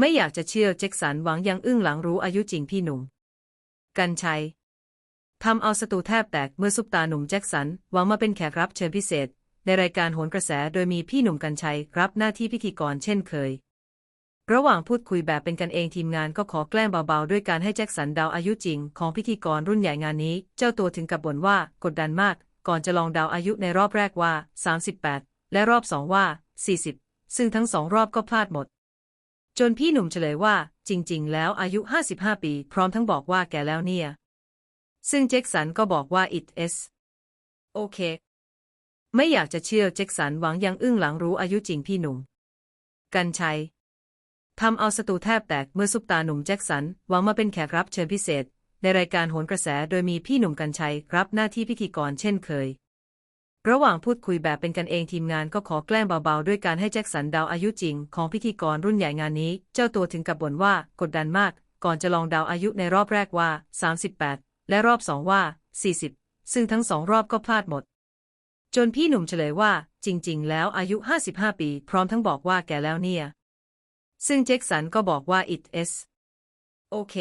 ไม่อยากจะเชื่อแจ็คสันหวังยังอึ้งหลังรู้อายุจริงพี่หนุ่ม กันชัยทำเอาสตูแทบแตกเมื่อซุปตาหนุ่มแจ็คสันหวังมาเป็นแขกรับเชิญพิเศษ ในรายการโหนกระแสโดยมีพี่หนุ่มกันชัยรับหน้าที่พิธีกรเช่นเคย ระหว่างพูดคุยแบบเป็นกันเองทีมงานก็ขอแกล้งเบาๆ ด้วยการให้แจ็คสันเดาอายุจริงของพิธีกรรุ่นใหญ่งานนี้ เจ้าตัวถึงกับบ่นว่ากดดันมาก ก่อนจะลองเดาอายุในรอบแรกว่า 38 และรอบสองว่า 40 ซึ่งทั้งสองรอบก็พลาดหมด จนพี่หนุ่มเฉลยว่า จริง ๆ แล้วอายุ 55 ปี พร้อมทั้งบอกว่าแก่แล้วเนี่ย ซึ่งแจ็คสันก็บอกว่า it is โอเค ไม่อยากจะเชื่อแจ็คสันหวังยังอึ้งหลังรู้อายุจริงพี่หนุ่ม กันชัยทำเอาสตูแทบแตกเมื่อซุปตาหนุ่มแจ็คสันหวังมาเป็นแขกรับเชิญพิเศษ ในรายการโหนกระแสโดยมีพี่หนุ่มกันชัยรับหน้าที่พิธีกรเช่นเคย ระหว่างพูดคุยแบบเป็นกันเองทีมงานก็ขอแกล้งเบาๆ ด้วยการให้แจ็คสันดาวอายุจริง ของพิธีกรรุ่นใหญ่งานนี้ เจ้าตัวถึงกับบ่นว่ากดดันมาก ก่อนจะลองดาวอายุในรอบแรกว่า 38 และรอบสองว่า 40 ซึ่งทั้งสองรอบก็พลาดหมด จนพี่หนุ่มเฉลยว่า จริง ๆ แล้วอายุ 55 ปี พร้อมทั้งบอกว่าแก่แล้วเนี่ย ซึ่งแจ็คสันก็บอกว่า it is โอเค